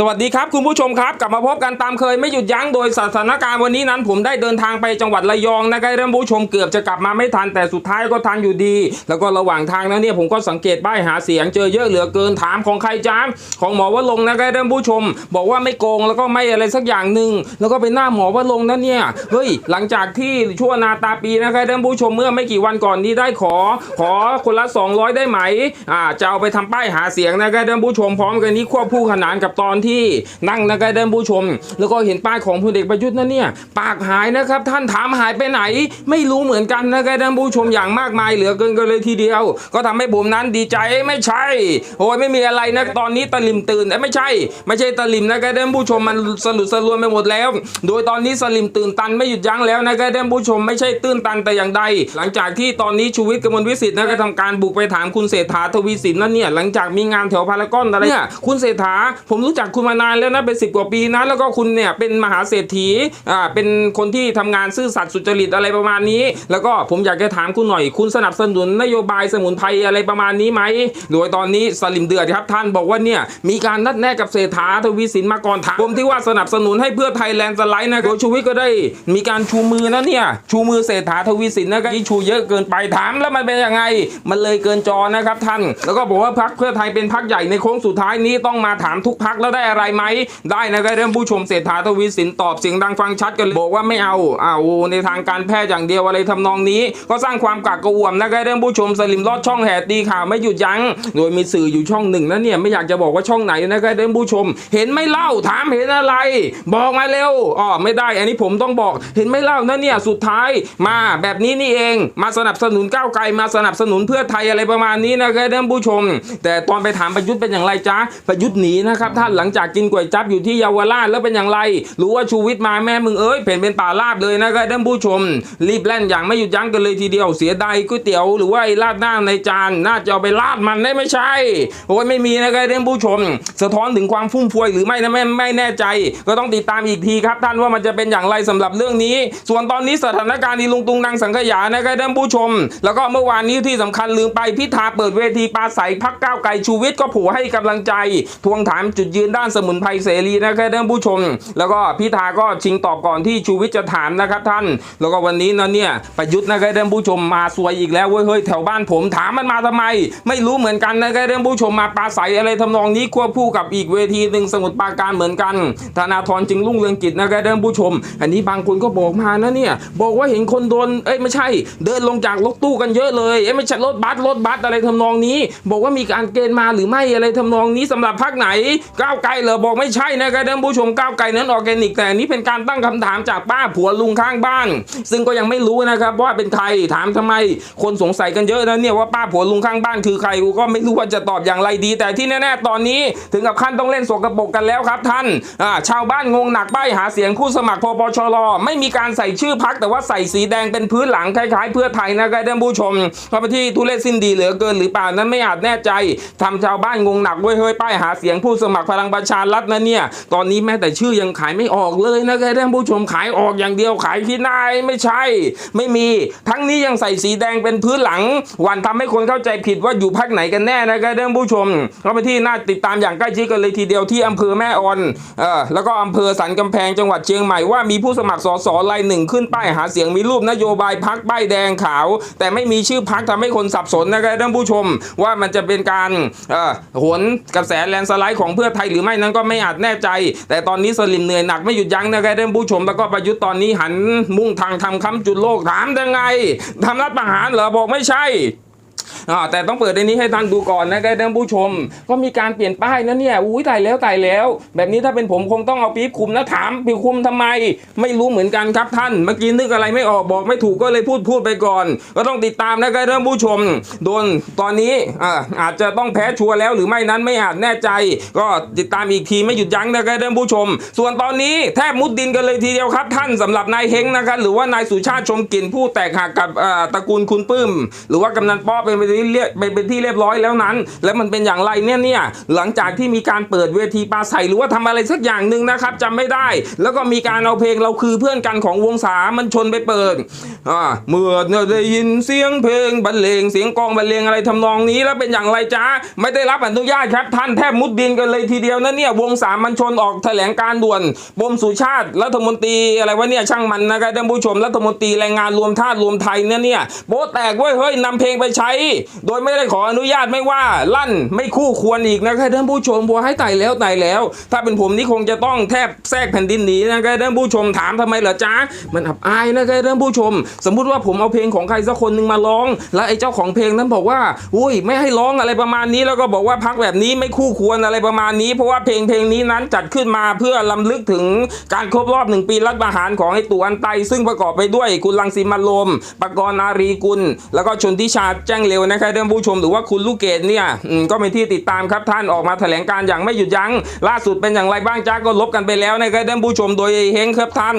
สวัสดีครับคุณผู้ชมครับ กลับมาพบกันตามเคยไม่หยุดยั้งโดยสถานการณ์วันนี้นั้น ผมได้เดินทางไปจังหวัดระยองนะครับท่านผู้ชมเกือบจะกลับมาไม่ทันแต่สุดท้ายก็ทันอยู่ดี แล้วก็ระหว่างทางนั้นเนี่ยผมก็สังเกตป้ายหาเสียงเจอเยอะเหลือเกินถามของใครจ้ามของหมอวรงค์นะครับท่านผู้ชม บอกว่าไม่โกงแล้วก็ไม่อะไรสักอย่างหนึ่งแล้วก็เป็นหน้าหมอวรงค์นั่นเนี่ยเฮ้ยหลังจากที่ชั่วนาตาปีนะครับท่านผู้ชมเมื่อไม่กี่วันก่อนนี้ได้ขอ ขอคนละ 200 ได้ไหมอ่าจะเอาไปทำป้ายหาเสียงนะครับท่านผู้ชมพร้อมกันนี้ควบคู่ขนานกับตอนที่นั่งนะครับท่านผู้ชม แล้วก็เห็นป้ายของพลเอกประยุทธ์นั่นเนี่ยปากหายนะครับ ท่านถามหายไปไหน ไม่รู้เหมือนกันนะครับท่านผู้ชมอย่างมากมายเหลือเกินกันเลยทีเดียว ก็ทำให้ผมนั้นดีใจไม่ใช่ โอ้ยไม่มีอะไรนะตอนนี้ตะลิมตื่นเอ้ยไม่ใช่ ไม่ใช่ตะลิมนะครับท่านผู้ชมมันสลุดสลวนไปหมดแล้ว โดยตอนนี้สลิมตื่นตันไม่หยุดยั้งแล้วนะครับท่านผู้ชมไม่ใช่ตื้นตันแต่อย่างใด หลังจากที่ตอนนี้ชูวิทย์กมลวิสิทธิ์นะก็ทำการบุกไปถามคุณเศรษฐาทวีสินนั่นเนี่ยหลังจากมีงานแถวพารากอนอะไรเนี่ยคุณเศรษฐาผมรู้จักคุณมานานแล้วนะเป็นสิบกว่าปีนะแล้วก็คุณเนี่ยเป็นมหาเศรษฐีอ่าเป็นคนที่ทำงานซื่อสัตย์สุจริตอะไรประมาณนี้ แล้วก็ผมอยากจะถามคุณหน่อย คุณสนับสนุนนโยบายสมุนไพรอะไรประมาณนี้ไหมโดยตอนนี้สลิมเดือดครับท่านบอกว่าเนี่ยมีการนัดแนะกับเศรษฐาทวีสินมาก่อนถามผมที่ว่าสนับสนุนให้เพื่อไทยแลนด์สไลด์นะโดยชูวิทย์ก็ได้มีการชูมือนะเนี่ยชูมือเศรษฐาทวีสินนะครับที่ชูเยอะเกินไปถามแล้วมันเป็นยังไง มันเลยเกินจอนะครับท่าน แล้วก็บอกว่าพักเพื่อไทยเป็นพักใหญ่ในโค้งสุดท้ายนี้ต้องมาถามทุกพักแล้วได้อะไรไหมได้นะครับเรื่องผู้ชมเศรษฐาทวีสินตอบเสียงดังฟังชัดกันเลยบอกว่าไม่เอาอ้าวในทางการแพทย์อย่างเดียวอะไรทำนองนี้ ก็สร้างความกากกระอ่วมนะครับเรื่องผู้ชมสลิมลอดช่องแหตีข่าวไม่หยุดยั้งโดยมีสื่ออยู่ช่องหนึ่งนะเนี่ยไม่อยากจะบอกว่าช่องไหนนะครับเรื่องผู้ชม เห็นไม่เล่าถามเห็นอะไร บอกมาเร็วอ๋อไม่ได้ อันนี้ผมต้องบอก เห็นไม่เล่านะเนี่ยสุดท้ายมาแบบนี้นี่เอง มาสนับสนุนก้าวไกลมาสนับสนุนเพื่อไทยอะไรประมาณนี้นะครับท่านผู้ชม แต่ตอนไปถามประยุทธ์เป็นอย่างไรจ๊ะประยุทธ์หนีนะครับท่านหลังจากกินก๋วยจั๊บอยู่ที่เยาวราชแล้วเป็นอย่างไร รู้ว่าชูวิทย์มาแม่มึงเอ้ยเพ่นเป็นป่าลาบเลยนะครับท่านผู้ชม รีบแล่นอย่างไม่หยุดยั้งกันเลยทีเดียวเสียดายก๋วยเตี๋ยวหรือว่าไอ้ราดหน้าในจานน่าจะเอาไปราดมันได้ไม่ใช่โอ้ยไม่มีนะครับท่านผู้ชม สะท้อนถึงความฟุ่มเฟือยหรือไม่นะไม่ไม่แน่ใจ ก็ต้องติดตามอีกทีครับท่านว่ามันจะเป็นอย่างไรสำหรับเรื่องนี้ ส่วนตอนนี้สถานการณ์อีลุงตุงนางสังขยานะครับท่านผู้ชม แล้วก็เมื่อวานนี้ที่สำคัญลืมไปพิธาเปิดเวทีปราศัยพักก้าวไกลชูวิทย์ก็ผูให้กำลังใจ ทวงถามจุดยืนด้านสมุนไพรเสรีนะครับท่านผู้ชม แล้วก็พิธาก็ชิงตอบก่อนที่ชูวิทย์จะถามนะครับท่าน แล้วก็วันนี้นะเนี่ยประยุทธ์นะครับท่านผู้ชมมาสวยอีกแล้วเว้ยเฮ้ยแถวบ้านผมถามมันมาทำไม ไม่รู้เหมือนกันนะครับท่านผู้ชมมาปราศัยอะไรทำนองนี้ควบคู่กับอีกเวทีหนึ่งสมุทรปาการเหมือนกันธนาธรจึงรุ่งเรืองกิจนะครับท่านผู้ชม อันนี้บางคนก็บอกมานะเนี่ยบอกว่าเห็นคนโดนเอ้ยไม่ใช่ เดินลงจากรถตู้กันเยอะเลยเอ้ยไม่ใช่รถบัสรถบัสอะไรทำนองนี้ บอกว่ามีการเกณฑ์มาหรือไม่อะไรทำนองนี้สำหรับพรรคไหนก้าวไกลเหรอบอกไม่ใช่นะครับท่านผู้ชมก้าวไกลนั้นออร์แกนิก แต่อันนี้เป็นการตั้งคำถามจากป้าผัวลุงข้างบ้าน ซึ่งก็ยังไม่รู้นะครับว่าเป็นใครถามทำไม คนสงสัยกันเยอะนะเนี่ยว่าป้าผัวลุงข้างบ้านคือใครกูก็ไม่รู้ว่าจะตอบอย่างไรดี แต่ที่แน่ๆตอนนี้ถึงกับขั้นต้องเล่นสกปรกกันแล้วครับท่านอ่าชาวบ้านงงหนักป้ายหาเสียงผู้สมัครพปชรไม่มีการใส่ชื่อพักแต่ว่าใส่สีแดงเป็นพื้นหลังคล้ายๆ เพื่อไทยนะครับท่านผู้ชมเพราะที่ทุเรศสิ้นดีเหลือเกินหรือเปล่านั้นไม่อาจแน่ใจทำชาวบ้านงงหนักเว้ยเฮ้ยป้ายหาเสียงผู้สมัครพลังประชารัฐนะเนี่ย ตอนนี้แม้แต่ชื่อยังขายไม่ออกเลยนะครับท่านผู้ชมขายออกอย่างเดียวขายที่นายไม่ใช่ ไม่มี ทั้งนี้ยังใส่สีแดงเป็นพื้นหลังหวันทำให้คนเข้าใจผิดว่าอยู่พักไหนกันแน่นะครับท่านผู้ชมก็ไปที่น่าติดตามอย่างใกล้ชิดกันเลยทีเดียวที่อำเภอแม่ออนเออแล้วก็อำเภอสันกำแพงจังหวัดเชียงใหม่ว่ามีผู้สมัครสสรายหนึ่งขึ้นป้ายหาเสียงมีรูปนโยบายพักป้ายแดงขาว แต่ไม่มีชื่อพักทำให้คนสับสนนะครับท่านผู้ชม ว่ามันจะเป็นการเอ่อโหนกระแสแลนสไลด์ของเพื่อไทยหรือไม่นั้นก็ไม่อาจแน่ใจ แต่ตอนนี้สลิมเหนื่อยหนักไม่หยุดยั้งนะครับท่านผู้ชมแล้วก็ประยุทธ์ตอนนี้หันมุ่งทางทำคำจุดโลกถามยังไงทำรัฐประหารเหรอบอกไม่ใช่ อ่าแต่ต้องเปิดในนี้ให้ท่านดูก่อนนะครับท่านผู้ชม ก็มีการเปลี่ยนป้ายนะเนี่ยอุ้ยตายแล้วตายแล้ว แบบนี้ถ้าเป็นผมคงต้องเอาปี๊บคุมนะถามปี๊บคุมทำไม ไม่รู้เหมือนกันครับท่านเมื่อกี้นึกอะไรไม่ออกบอกไม่ถูกก็เลยพูดพูดไปก่อน ก็ต้องติดตามนะครับท่านผู้ชม โดนตอนนี้อ่าอาจจะต้องแพ้ชัวร์แล้วหรือไม่นั้นไม่อาจแน่ใจ ก็ติดตามอีกทีไม่หยุดยั้งนะครับท่านผู้ชม ส่วนตอนนี้แทบมุดดินกันเลยทีเดียวครับ ท่านสำหรับนายเฮงนะครับหรือว่านายสุชาติชมกลิ่นผู้แตกหักกับอ่าตระกูลคุณปื้ม หรือว่ากำนันป๊อเป็นเป็นที่เรียบไปเป็นที่เรียบร้อยแล้วนั้น แล้วมันเป็นอย่างไรเนี่ยเนี่ยหลังจากที่มีการเปิดเวทีปราศัยหรือว่าทำอะไรสักอย่างหนึ่งนะครับจำไม่ได้ แล้วก็มีการเอาเพลงเราคือเพื่อนกันของวงสามันชนไปเปิดอ่าเมื่อได้ยินเสียงเพลงบรรเลงเสียงกลองบรรเลงอะไรทำนองนี้ แล้วเป็นอย่างไรจ้าไม่ได้รับอนุญาตครับ ท่านแทบมุดดินกันเลยทีเดียวนะเนี่ยวงสามัญชนออกแถลงการด่วนบมสุชาติรัฐมนตรีอะไรวะเนี่ยช่างมันนะครับท่านผู้ชมรัฐมนตรีแรงงานรวมทารวมไทยเนี่ยเนี่ยโป๊แตกเว้ยเฮ้ยนำเพลงไปใช้โดยไม่ได้ขออนุญาตไม่ว่าลั่นไม่คู่ควรอีกนะครับท่านผู้ชมบัวให้ไต่แล้วไต่แล้ว ถ้าเป็นผมนี่คงจะต้องแทบแทรกแผ่นดินหนีนะครับท่านผู้ชมถามทำไมเหรอจ๊ะมันอับอายนะครับท่านผู้ชม สมมุติว่าผมเอาเพลงของใครสักคนหนึ่งมาร้อง แล้วไอ้เจ้าของเพลงนั้นบอกว่าอุ้ยไม่ให้ร้องอะไรประมาณนี้แล้วก็บอกว่าพักแบบนี้ไม่คู่ควรอะไรประมาณนี้ เพราะว่าเพลงเพลงนี้นั้นจัดขึ้นมาเพื่อลำลึกถึงการครบรอบหนึ่งปีรัฐประหารของไอ้ตู่อันไตซึ่งประกอบไปด้วยคุณลังสีมันต์โรมปกรณ์อารีกุล แล้วก็ชนทิชาแจ้งเร็วนะครับท่านผู้ชมหรือว่าคุณลูกเกดเนี่ยอืมก็เป็นที่ติดตามครับท่านออกมาแถลงการอย่างไม่หยุดยั้งล่าสุดเป็นอย่างไรบ้างจ้าก็ลบกันไปแล้วนะครับท่านผู้ชมโดยเฮงครับท่าน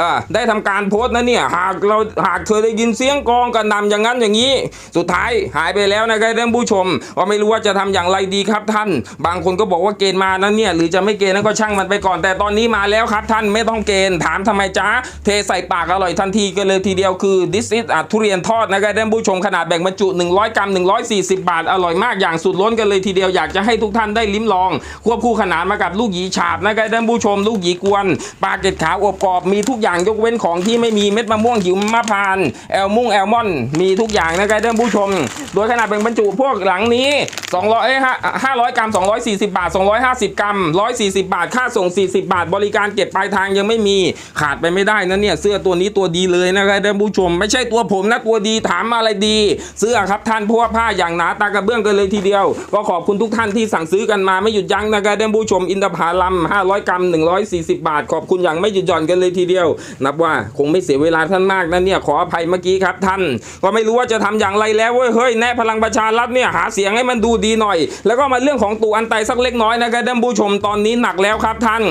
อ่าได้ทำการโพสต์นะเนี่ยหากเราหากเธอได้ยินเสียงกองกระหนำอย่างนั้นอย่างนี้ สุดท้ายหายไปแล้วนะครับท่านผู้ชมว่าไม่รู้ว่าจะทำอย่างไรดีครับท่าน บางคนก็บอกว่าเกณฑ์มานั้นเนี่ยหรือจะไม่เกณฑ์นั้นก็ช่างมันไปก่อน แต่ตอนนี้มาแล้วครับท่านไม่ต้องเกณฑ์ถามทำไมจ้าเทใส่ปากอร่อยทันทีกันเลยทีเดียวคือ this is อะทุเรียนทอดนะครับท่านผู้ชมขนาดแบ่งบรรจุ100กรัม 140 บาท อร่อยมากอย่างสุดล้นกันเลยทีเดียวอยากจะให้ทุกท่านได้ลิ้มลอง ควบคู่ขนานมากับลูกหยีฉาบนะครับท่านผู้ชมลูกหยีกวนปลาเกล็ดขาวอบกรอบมีทุกอย่างยกเว้นของที่ไม่มีเม็ดมะม่วงหิวมะพร้านแอลมุ่งแอลมอนมีทุกอย่างนะครับท่านผู้ชม โดยขนาดแบ่งบรรจุพวกหลังนี้200เอ้ย500 กรัม 240 บาท 250 กรัม 140 บาท ค่าส่ง 40 บาท บริการเก็บปลายทางยังไม่มีขาดไปไม่ได้นะเนี่ยเสื้อตัวนี้ตัวดีเลยนะครับท่านผู้ชม ไม่ใช่ตัวผมนะตัวดีถามอะไรดี เสื้อครับท่านเพราะว่าผ้าอย่างหนาตากระเบื้องกันเลยทีเดียว ก็ขอบคุณทุกท่านที่สั่งซื้อกันมาไม่หยุดยั้งนะครับท่านผู้ชมอินทผลัม 500 กรัม 140 บาท ขอบคุณอย่างไม่หยุดหย่อนกันเลยทีเดียว นับว่าคงไม่เสียเวลาท่านมากนะเนี่ยขออภัยเมื่อกี้ครับท่าน ก็ไม่รู้ว่าจะทำอย่างไรแล้วเว้ยเฮ้ยแน่พลังประชารัฐเนี่ยหาเสียงให้มันดูดีหน่อย แล้วก็มาเรื่องของตู่อันไตสักเล็กน้อยนะครับท่านผู้ชมตอนนี้หนักแล้วครับท่าน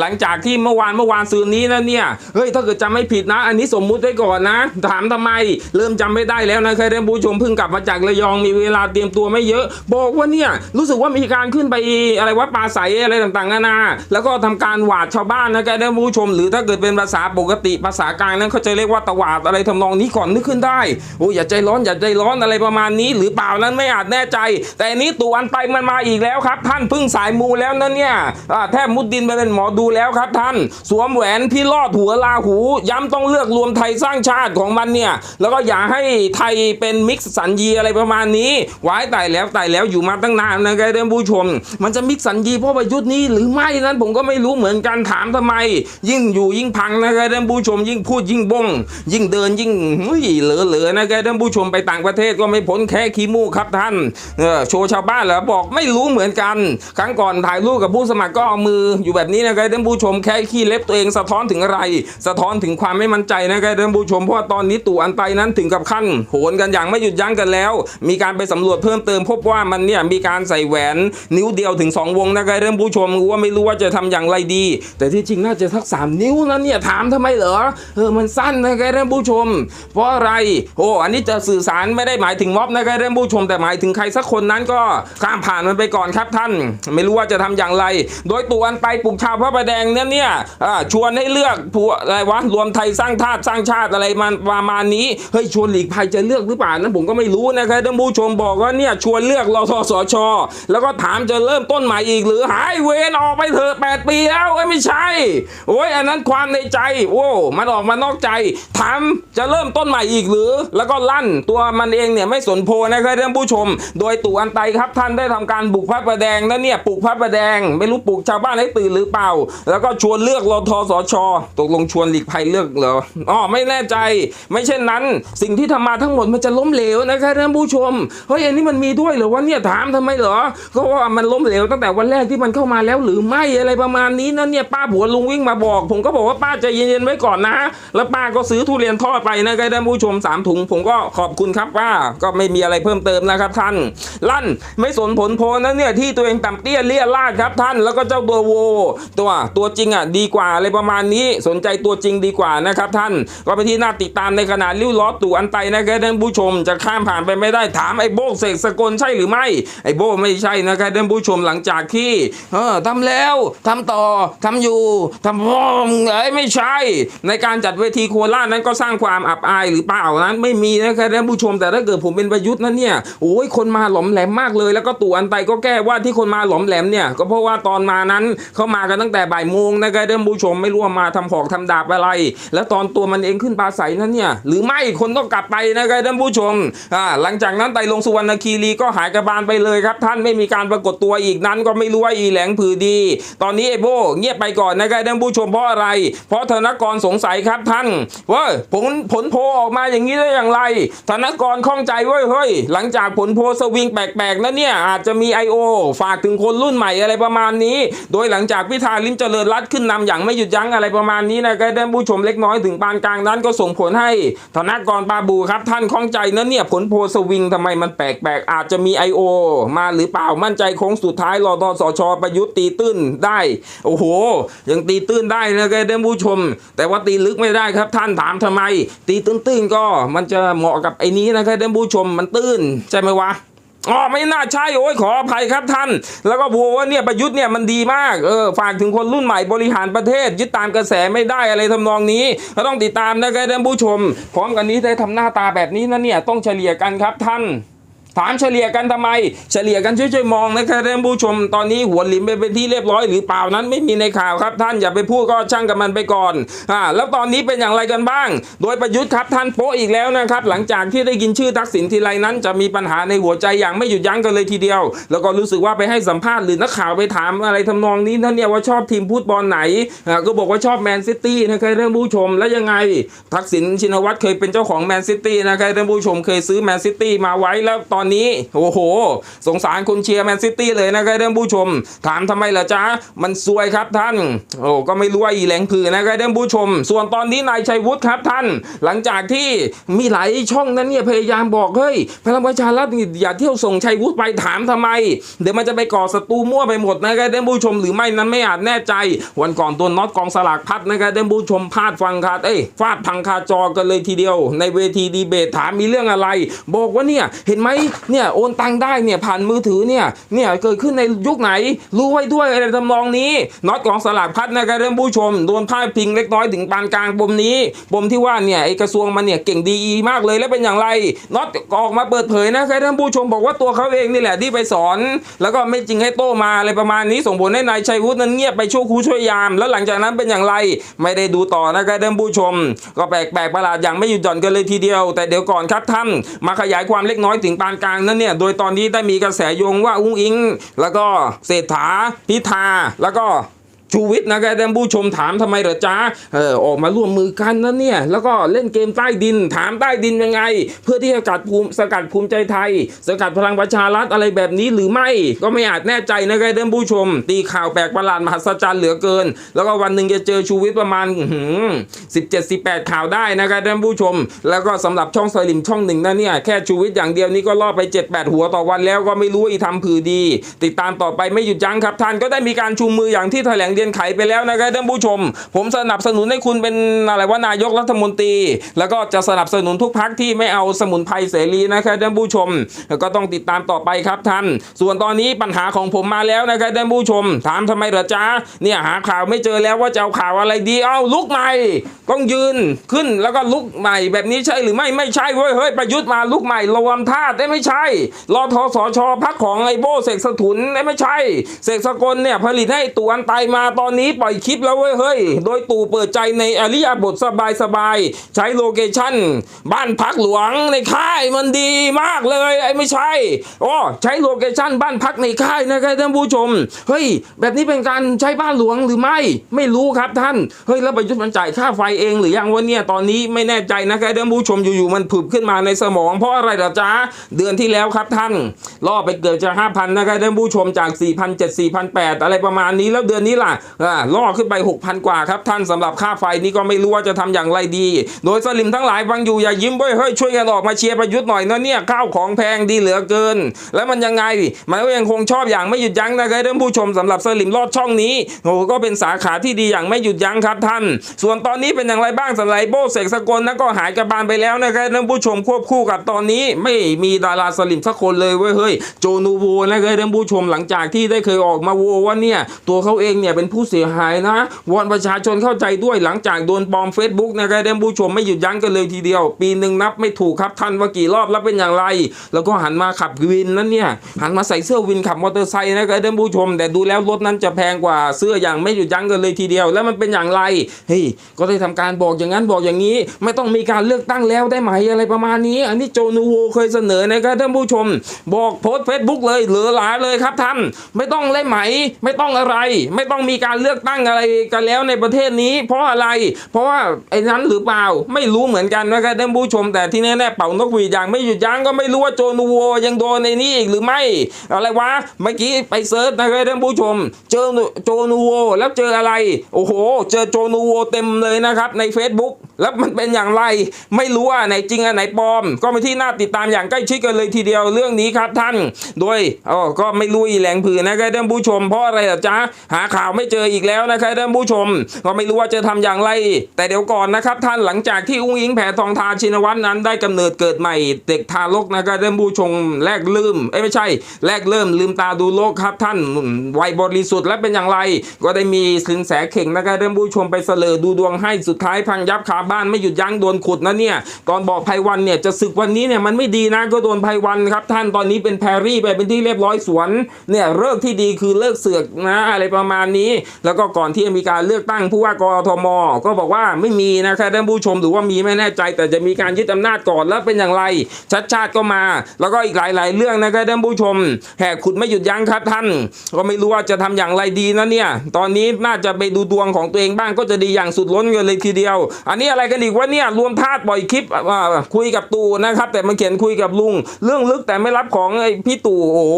หลังจากที่เมื่อวานเมื่อวานซืนนี้นะเนี่ยเฮ้ยถ้าเกิดจำไม่ผิดนะ อันนี้สมมุติไว้ก่อนนะ ถามทำไม เริ่มจำไม่ได้แล้วนะครับท่านผู้ชมเพิ่งกลับมาจากระยองมีเวลาเตรียมตัวไม่เยอะ บอกว่าเนี่ยรู้สึกว่ามีการขึ้นไปอะไรว่าปลาใสอะไรต่างๆนานาแล้วก็ทำการหวาดชาวบ้านนะครับท่านผู้ชม หรือถ้าเกิดเป็นภาษาปกติภาษากลางนั้นเขาจะเรียกว่าตวาดอะไรทำนองนี้ก่อนนึกขึ้นได้โอ้ยอย่าใจร้อนอย่าใจร้อนอะไรประมาณนี้ หรือเปล่านั้นไม่อาจแน่ใจ แต่นี้ตู่อันไปมันมาอีกแล้วครับ ท่านพึ่งสายมูแล้วนั่นเนี่ยแทบมุดดินไปเป็นหมอดูแล้วครับท่าน สวมแหวนพี่ลอดหัวลาหู ย้ำต้องเลือกรวมไทยสร้างชาติของมันเนี่ยแล้วก็อย่าให้ไทยเป็นมิกซ์สัญญีอะไรประมาณนี้ไว้ตายแล้วตายแล้วอยู่มาตั้งนานนะครับท่านผู้ชม มันจะมิกสัญญีเพราะประยุทธ์นี้หรือไม่นั้นผมก็ไม่รู้เหมือนกันถามทำไม ยิ่งอยู่ยิ่งพังนะครับท่านผู้ชม ยิ่งพูดยิ่งบง ยิ่งเดินยิ่งเฮ้ยเหลือเหลือๆนะครับท่านผู้ชมไปต่างประเทศก็ไม่พ้นแค่ขี้มูกครับท่านเออโชว์ชาวบ้านเหรอบอกไม่รู้เหมือนกัน ครั้งก่อนถ่ายรูปกับผู้สมัครก็เอามืออยู่แบบนี้นะครับท่านผู้ชมแค่ขี้เล็บตัวเองสะท้อนถึงอะไร สะท้อนถึงความไม่มั่นใจนะครับท่านผู้ชมเพราะว่าตอนนี้ตู่อันไตนั้นถึงกับขั้นโหนกันอย่างไม่หยุดยั้งกันแล้ว มีการไปสำรวจเพิ่มเติมพบว่ามันเนี่ยมีการใส่แหวนนิ้วเดียวถึง 2 วงนะครับท่านผู้ชมว่าไม่รู้ว่าจะทำอย่างไรดี แต่ที่จริงน่าจะสักสามนิ้วนะเนี่ยถามทำไมเหรอเออมันสั้นนะครับท่านผู้ชม เพราะอะไรโอ้อันนี้จะสื่อสารไม่ได้หมายถึงม็อบนะครับท่านผู้ชม แต่หมายถึงใครสักคนนั้นก็ข้ามผ่านมันไปก่อนครับท่าน ไม่รู้ว่าจะทำอย่างไร โดยตัวอันไปปลุกชาวพระประแดงเนี่ยเนี่ยชวนให้เลือกผัวอะไรวะรวมไทยสร้างชาติสร้างชาติอะไรมันประมาณนี้เฮ้ยชวนหลีกภัยจะเลือกหรือเปล่านั้นผมก็ไม่รู้นะครับท่านผู้ชมบอกว่าเนี่ยชวนเลือกรทสช แล้วก็ถามจะเริ่มต้นใหม่อีกหรือหายเวรออกไปเถอะแปดปีแล้วเอ้ยไม่ใช่ โอ้ยอันนั้นความในใจ โอ้มันออกมานอกใจถามจะเริ่มต้นใหม่อีกหรือ แล้วก็ลั่นตัวมันเองเนี่ยไม่สนโพนะครับท่านผู้ชม โดยตู่อันไตครับท่านได้ทำการบุกพระประแดงแล้วเนี่ยปลุกพระประแดง ไม่รู้ปลุกชาวบ้านให้ตื่นหรือเปล่า แล้วก็ชวนเลือกรอทสช ตกลงชวนหลีกภัยเลือกเหรออ๋อไม่แน่ใจ ไม่เช่นนั้น สิ่งที่ทำมาทั้งหมดมันจะล้มเหลวนะครับท่านผู้ชมเฮ้ยอันนี้มันมีด้วยหรือวะเนี่ยถามทำไมเหรอก็ว่ามันล้มเหลวตั้งแต่วันแรกที่มันเข้ามาแล้วหรือไม่อะไรประมาณนี้นั่นเนี่ยป้าผัวลุงวิ่งมาบอก ผมก็บอกว่าป้าใจเย็นๆไว้ก่อนนะ แล้วป้าก็ซื้อทุเรียนทอดไปนะครับท่านผู้ชมสามถุง ผมก็ขอบคุณครับป้าก็ไม่มีอะไรเพิ่มเติมนะครับท่าน ลั่นไม่สนผลโพลนะเนี่ยที่ตัวเองต่ำเตี้ยเลี่ยลาดครับท่าน แล้วก็เจ้าตัวโวตัวตัวจริงอะดีกว่าอะไรประมาณนี้สนใจตัวจริงดีกว่านะครับท่าน ก็ไปนที่น่าติดตามในขณะริ้วล้อตู่อันไตนะครับท่านผู้ชมจะข้ามผ่านไปไม่ได้ถามไอ้โบเสกสกลใช่หรือไม่ ไอ้โบไม่ใช่นะครับท่านผู้ชมหลังจากที่เออทำแล้วทำต่อทำอยู่ทำพ่อเอ้ยไม่ใช่ ในการจัดเวทีโคราชนั้นก็สร้างความอับอายหรือเปล่านั้นไม่มีนะครับท่านผู้ชมแต่ถ้าเกิดผมเป็นประยุทธ์นั้นเนี่ยโอ้ยคนมาหลอมแหลมมากเลย แล้วก็ตู่อันไตก็แก้ว่าที่คนมาหลอมแหลมเนี่ยก็เพราะว่าตอนมานั้นเขามากันตั้งแต่บ่ายโมงนะครับท่านผู้ชมไม่รู้ว่ามาทำหอกทำดาบอะไร แล้วตอนตัวมันเองขึ้นปลาใสนั้นเนี่ยหรือไม่คนต้องกลับไปนะครับท่านผู้ชมหลังจากนั้นไตลงสุวรรณคีรีก็หายกระบาลไปเลยครับ ท่านไม่มีการปรากฏตัวอีกนั้นก็ไม่รู้ว่าอีแหลงผือดี ตอนนี้ไอ้โบเงียบไปก่อนนะครับท่านผู้ชมเพราะอะไร เพราะธนกรสงสัยครับท่านว่าผลผลโพออกมาอย่างนี้ได้อย่างไร ธนกรข้องใจเว้ยเฮ้ยหลังจากผลโพสวิงแปลกๆนั้นเนี่ยอาจจะมี I.O. ฝากถึงคนรุ่นใหม่อะไรประมาณนี้ โดยหลังจากพิธาลิมเจริญรัตขึ้นนำอย่างไม่หยุดยั้งอะไรประมาณนี้นะครับท่านผู้ชมเล็กน้อยถึงปานกลางนั้นก็ส่งผลให้ธนกรปาบูครับท่านข้องใจนั้นเนี่ยผลโพสวิงทำไมมันแปลกๆ อาจจะมี I.O. มาหรือเปล่ามั่นใจโค้งสุดท้ายรอตสชประยุทธ์ตีตื้นได้ โอ้โห ยังตีตื้นได้นะครับท่านผู้ชม แต่ว่าตีลึกไม่ได้ครับท่านถามทำไม ตีตื้นๆก็มันจะเหมาะกับไอ้นี้นะครับท่านผู้ชมมันตื้น ใช่ไหมวะ อ๋อไม่น่าใช่โอ้ยขออภัยครับท่าน แล้วก็บัวว่าเนี่ยประยุทธ์เนี่ยมันดีมากเออฝากถึงคนรุ่นใหม่บริหารประเทศ ยึดตามกระแสไม่ได้อะไรทำนองนี้ก็ต้องติดตามนะครับท่านผู้ชม พร้อมกันนี้ได้ทำหน้าตาแบบนี้นะเนี่ยต้องเฉลี่ยกันครับท่าน ถามเฉลี่ยกันทำไม เฉลี่ยกันช่วยๆมองนะครับท่านผู้ชมตอนนี้หัวหลิมไปเป็นที่เรียบร้อยหรือเปล่านั้นไม่มีในข่าวครับ ท่านอย่าไปพูดก็ช่างกับมันไปก่อนอ่าแล้วตอนนี้เป็นอย่างไรกันบ้าง โดยประยุทธ์ครับท่านโป๊อีกแล้วนะครับ หลังจากที่ได้ยินชื่อทักษิณทีไรนั้นจะมีปัญหาในหัวใจอย่างไม่หยุดยั้งกันเลยทีเดียว แล้วก็รู้สึกว่าไปให้สัมภาษณ์หรือนักข่าวไปถามอะไรทำนองนี้ท่านเนี่ยว่าชอบทีมฟุตบอลไหนอ่าก็บอกว่าชอบแมนซิตี้นะครับท่านผู้ชมแล้วยังไง ทักษิณชินวัตรเคยเป็นเจ้าของแมนซิตี้นะครับท่านผู้ชมเคยซื้อแมนซิตี้มาไว้แล้วตอนนี้ โอ้โห สงสารคนเชียร์แมนซิตี้เลยนะครับท่านผู้ชม ถามทำไมล่ะจ๊ะ มันซวยครับท่าน โอ้ก็ไม่รู้ว่าอีแหลงผือนะครับท่านผู้ชม ส่วนตอนนี้นายชัยวุฒิครับท่าน หลังจากที่มีหลายช่องนั้นเนี่ยพยายามบอกเฮ้ยพลังประชารัฐอย่าเที่ยวส่งชัยวุฒิไปถามทำไม เดี๋ยวมันจะไปก่อศัตรูมั่วไปหมดนะครับท่านผู้ชมหรือไม่นั้นไม่อาจแน่ใจ วันก่อนตัวน็อตกองสลากพัดนะครับท่านผู้ชมพลาดฟังคาเอ้ยฟาดพังคาจอกันเลยทีเดียว ในเวทีดีเบตถามมีเรื่องอะไร บอกว่าเนี่ยเห็นไหมเนี่ยโอนตังได้เนี่ยผ่านมือถือเนี่ยเนี่ยเกิดขึ้นในยุคไหน รู้ไว้ด้วยอะไรทำนองนี้น็อตกองสลากพัดนะครับท่านผู้ชมโดนพาดพิงเล็กน้อยถึงปานกลางปมนี้ปมที่ว่าเนี่ยไอกระทรวงมันเนี่ยเก่งดีมากเลยแล้วเป็นอย่างไรน็อตออกมาเปิดเผยนะครับท่านผู้ชมบอกว่าตัวเขาเองนี่แหละที่ไปสอน แล้วก็ไม่จริงให้โตมาอะไรประมาณนี้ส่งผลให้นายชัยวุฒินั้นเงียบไปชั่วครูช่วยยาม แล้วหลังจากนั้นเป็นอย่างไร ไม่ได้ดูต่อนะครับท่านผู้ชม ก็แปลกแปลกประหลาดอย่างไม่หยุดหย่อนกันเลยทีเดียว แต่เดี๋ยวก่อนครับท่านมาขยายความเล็กน้อยถึงปานกลางนั้นเนี่ย โดยตอนนี้ได้มีกระแสโยงว่าอุ้งอิง แล้วก็เศรษฐาพิธาแล้วก็ ชูวิทย์นะครับท่านผู้ชมถามทำไมเหรอจ๊ะเออออกมาร่วมมือกันนะเนี่ย แล้วก็เล่นเกมใต้ดิน ถามใต้ดินยังไง เพื่อที่จะกัดภูมิสกัดภูมิใจไทย สกัดพลังประชารัฐอะไรแบบนี้หรือไม่ ก็ไม่อาจแน่ใจนะครับท่านผู้ชม ตีข่าวแปลกประหลาดมหัศจรรย์เหลือเกิน แล้วก็วันหนึ่งจะเจอชูวิทย์ประมาณสิบเจ็ดสิบแปดข่าวได้นะครับท่านผู้ชม แล้วก็สำหรับช่องสลิมช่องหนึ่งนะเนี่ยแค่ชูวิทย์อย่างเดียวนี้ก็ล่อไปเจ็ดแปดหัวต่อวันแล้วก็ไม่รู้ว่าอีทำผือดี ติดตามต่อไปไม่หยุดยั้งครับท่านก็ได้มีการชูมืออย่างที่แถลงเรียนไขไปแล้วนะครับท่านผู้ชม ผมสนับสนุนให้คุณเป็นอะไรว่านายกรัฐมนตรี แล้วก็จะสนับสนุนทุกพักที่ไม่เอาสมุนไพรเสรีนะครับท่านผู้ชม ก็ต้องติดตามต่อไปครับท่าน ส่วนตอนนี้ปัญหาของผมมาแล้วนะครับท่านผู้ชม ถามทำไมเหรอจ๊ะเนี่ยหาข่าวไม่เจอแล้วว่าจะเอาข่าวอะไรดี เอาลุกใหม่ต้องยืนขึ้นแล้วก็ลุกใหม่ แบบนี้ใช่หรือไม่ไม่ใช่เว้ยเฮ้ยประยุทธ์มาลุกใหม่รวมธาตุได้ไม่ใช่รอทสชพักของไอโบเสกสถุนได้ไม่ใช่เสกสกลเนี่ยผลิตให้ตัวอันไตมาตอนนี้ปล่อยคลิปแล้วเว้ยเฮ้ย โดยตู่เปิดใจในอริยบทสบายสบายใช้โลเคชั่น บ้านพักหลวงในค่ายมันดีมากเลยไอ้ไม่ใช่อ๋อใช้โลเคชั่นบ้านพักในค่ายนะครับท่านผู้ชม เฮ้ย แบบนี้เป็นการใช้บ้านหลวงหรือไม่ ไม่รู้ครับท่าน เฮ้ย แล้วประยุทธ์มันจ่ายค่าไฟเองหรือยังวะเนี่ย ตอนนี้ไม่แน่ใจนะครับท่านผู้ชมอยู่ๆมันผุบขึ้นมาในสมอง เพราะอะไรล่ะจ๊ะ เดือนที่แล้วครับท่าน ล่อไปเกือบจะห้าพันนะครับท่านผู้ชมจาก4 0 0 7 4 0 0 8อะไรประมาณนี้แล้วเดือนนี้ล่ะล่อขึ้นไป 6,000 กว่าครับท่านสำหรับค่าไฟนี่ก็ไม่รู้ว่าจะทำอย่างไรดี โดยสลิมทั้งหลายฟังอยู่อย่ายิ้มเว้ยเฮ้ยช่วยกันออกมาเชียร์ประยุทธ์หน่อยนะเนี่ยข้าวของแพงดีเหลือเกิน แล้วมันยังไงมันก็ยังคงชอบอย่างไม่หยุดยั้งนะครับท่านผู้ชมสำหรับสลิมลอดช่องนี้โอ้ก็เป็นสาขาที่ดีอย่างไม่หยุดยั้งครับท่าน ส่วนตอนนี้เป็นอย่างไรบ้างสำหรับไอ้โบเสกสกลนะก็หายกระบาลไปแล้วนะครับท่านผู้ชมควบคู่กับตอนนี้ไม่มีดาราสลิมสักคนเลยเว้ยเฮ้ยโจนูโวนะครับท่านผู้ชมหลังจากที่ได้เคยออกมาโวว่าเนี่ยตัวเขาเองเนี่ยเป็นผู้เสียหายนะวอนประชาชนเข้าใจด้วยหลังจากโดนปลอม Facebook นะครับท่านผู้ชมไม่หยุดยั้งกันเลยทีเดียว ปีหนึ่งนับไม่ถูกครับท่านว่ากี่รอบแล้วเป็นอย่างไร แล้วก็หันมาขับวินนั้นเนี่ยหันมาใส่เสื้อวินขับมอเตอร์ไซค์นะครับท่านผู้ชม แต่ดูแล้วรถนั้นจะแพงกว่าเสื้ออย่างไม่หยุดยั้งกันเลยทีเดียว แล้วมันเป็นอย่างไรเฮ้ยก็ได้ทำการบอกอย่างนั้นบอกอย่างนี้ ไม่ต้องมีการเลือกตั้งแล้วได้ไหมอะไรประมาณนี้ อันนี้โจนูโวเคยเสนอนะครับท่านผู้ชม บอกโพสเฟซบุ๊กเลยเหลือหลายเลยครับท่านไม่ต้องเล่ไหม ไม่ต้องอะไร ไม่ต้องมีีการเลือกตั้งอะไรกันแล้วในประเทศนี้ เพราะอะไร เพราะว่าไอ้นั้นหรือเปล่าไม่รู้เหมือนกันนะครับท่านผู้ชมแต่ที่แน่ๆเป่านกหวีดอย่างไม่หยุดยั้งก็ไม่รู้ว่าโจนูโวยังโดนในนี้อีกหรือไม่ อะไรวะเมื่อกี้ไปเซิร์ชนะครับท่านผู้ชม เจอโจนูโวแล้วเจออะไร โอ้โห เจอโจนูโวเต็มเลยนะครับใน Facebook แล้วมันเป็นอย่างไรไม่รู้ว่าไหนจริงอันไหนปลอม ก็เป็นที่น่าติดตามอย่างใกล้ชิดกันเลยทีเดียวเรื่องนี้ครับท่าน โดยอ๋อก็ไม่รู้อีแหลงผือนะครับท่านผู้ชมเพราะอะไรล่ะจ๊ะหาข่าวไม่เจออีกแล้วนะครับท่านผู้ชม ก็ไม่รู้ว่าจะทำอย่างไร แต่เดี๋ยวก่อนนะครับท่านหลังจากที่อุ้งอิงแผ่ทองทานชินวัตรนั้นได้กำเนิดเกิดใหม่ เด็กทารกนะครับท่านผู้ชมแรกลืมเอ้ไม่ใช่ แรกเริ่มลืมตาดูโลกครับท่านวัยบริสุทธิ์และเป็นอย่างไร ก็ได้มีสินแสเข่งนะครับท่านผู้ชมไปเสลอดูดวงให้สุดท้ายพังยับคาบ้านไม่หยุดยั้งโดนขุดนะเนี่ยตอนบอกไพวันเนี่ยจะศึกวันนี้เนี่ยมันไม่ดีนะก็โดนไพวันครับท่านตอนนี้เป็นแพรรี่ไปเป็นที่เรียบร้อยสวนเนี่ยเลิกที่ดีคือเลิกเสือกนะอะไรประมาณนี้แล้วก็ก่อนที่จะมีการเลือกตั้งผู้ว่ากรทม ก็บอกว่าไม่มีนะครับท่านผู้ชมหรือว่ามีไม่แน่ใจ แต่จะมีการยึดอำนาจก่อนแล้วเป็นอย่างไร ชัดชาติก็มา แล้วก็อีกหลาย ๆ เรื่องนะครับท่านผู้ชม แหกขุดไม่หยุดยั้งครับท่าน ก็ไม่รู้ว่าจะทำอย่างไรดีนะเนี่ย ตอนนี้น่าจะไปดูดวงของตัวเองบ้างก็จะดีอย่างสุดล้นกันเลยทีเดียว อันนี้อะไรกันอีกวะเนี่ยรวมธาตุปล่อยคลิปคุยกับตู่นะครับ แต่มันเขียนคุยกับลุง เรื่องลึกแต่ไม่รับของไอ้พี่ตู่โอ้โห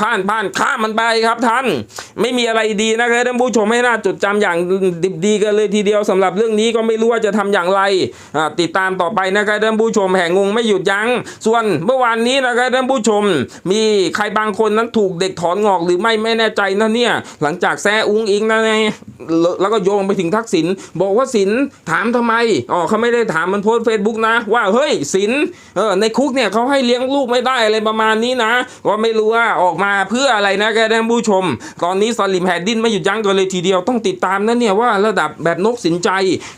ผ่านผ่านข้ามมันไปครับท่าน ไม่มีอะไรดีนะครับานผู้ชมให้น่าจดจำอย่างดิบดีกันเลยทีเดียวสำหรับเรื่องนี้ก็ไม่รู้ว่าจะทำอย่างไรติดตามต่อไปนะครับท่านผู้ชมแห่งงงไม่หยุดยั้ง ส่วนเมื่อวานนี้นะครับท่านผู้ชม มีใครบางคนนั้นถูกเด็กถอนงอกหรือไม่ไม่แน่ใจนะเนี่ยหลังจากแซ่อุ้งอิงนะเนี่ยแล้วก็โยงไปถึงทักษิณบอกว่าสินถามทำไมอ๋อเขาไม่ได้ถามมันโพสเฟซบุ๊กนะ ว่าเฮ้ยสินเออในคุกเนี่ยเขาให้เลี้ยงลูกไม่ได้อะไรประมาณนี้นะ ก็ไม่รู้ว่าออกมาเพื่ออะไรนะแกท่านผู้ชม ตอนนี้สลิมแฮดดินไม่หยุดยั้งกันเลยทีเดียวต้องติดตามนะเนี่ยว่าระดับแบบนกสินใจ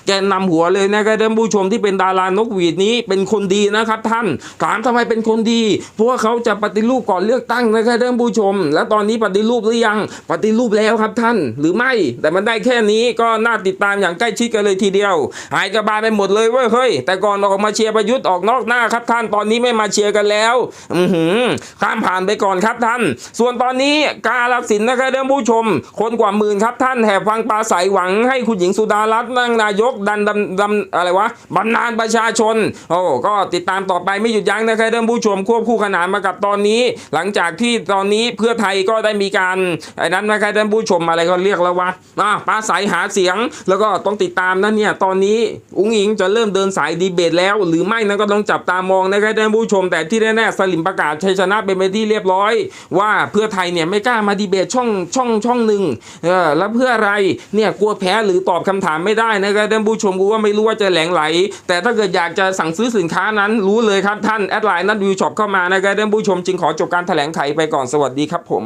แกนนำหัวเลยนะแกท่านผู้ชมที่เป็นดารานกหวีดนี้เป็นคนดีนะครับท่านถามทำไมเป็นคนดี เพราะว่าเขาจะปฏิรูปก่อนเลือกตั้งนะครับท่านผู้ชม แล้วตอนนี้ปฏิรูปหรือยังปฏิรูปแล้วครับท่าน หรือไม่แต่มันได้แค่นี้ก็น่าติดตามอย่างใกล้ชิดกันเลยทีเดียว หายกระบาลไปหมดเลยเว้ยเฮ้ยแต่ก่อนออกมาเชียร์ประยุทธ์ออกนอกหน้าครับท่านตอนนี้ไม่มาเชียร์กันแล้ว อือหือข้ามผ่านไปก่อนครับท่าน ส่วนตอนนี้กาลสินนะครับท่านผู้ชม คนกว่าหมื่นครับท่านแห่ฟังปลาใสหวังให้คุณหญิงสุดารัตน์นั่งนายกดันดำดำอะไรวะบำนาญประชาชนโอ้ก็ติดตามต่อไปไม่หยุดยั้งนะครับท่านผู้ชมควบคู่ขนานมากับตอนนี้ หลังจากที่ตอนนี้เพื่อไทยก็ได้มีการไอ้นั้นนะครับท่านผู้ชมอะไรก็เรียกแล้ววะอะปลาใสหาเสียง แล้วก็ต้องติดตามนะเนี่ยตอนนี้อุ้งอิงจะเริ่มเดินสายดีเบตแล้ว หรือไม่นั้นก็ต้องจับตามองนะครับท่านผู้ชม แต่ที่แน่ๆสลิมประกาศชัยชนะเป็นไปที่เรียบร้อย ว่าเพื่อไทยเนี่ยไม่กล้ามาดีเบตช่องช่องช่องหนึ่งเออแล้วเพื่ออะไรเนี่ยกลัวแพ้หรือตอบคำถามไม่ได้นะครับท่านผู้ชมกูว่าไม่รู้ว่าจะแหลงไหล แต่ถ้าเกิดอยากจะสั่งซื้อสินค้านั้นรู้เลยครับท่านแอดไลน์นัดวิวช็อปเข้ามานะครับท่านผู้ชมจึงขอจบการแถลงไขไปก่อนสวัสดีครับผม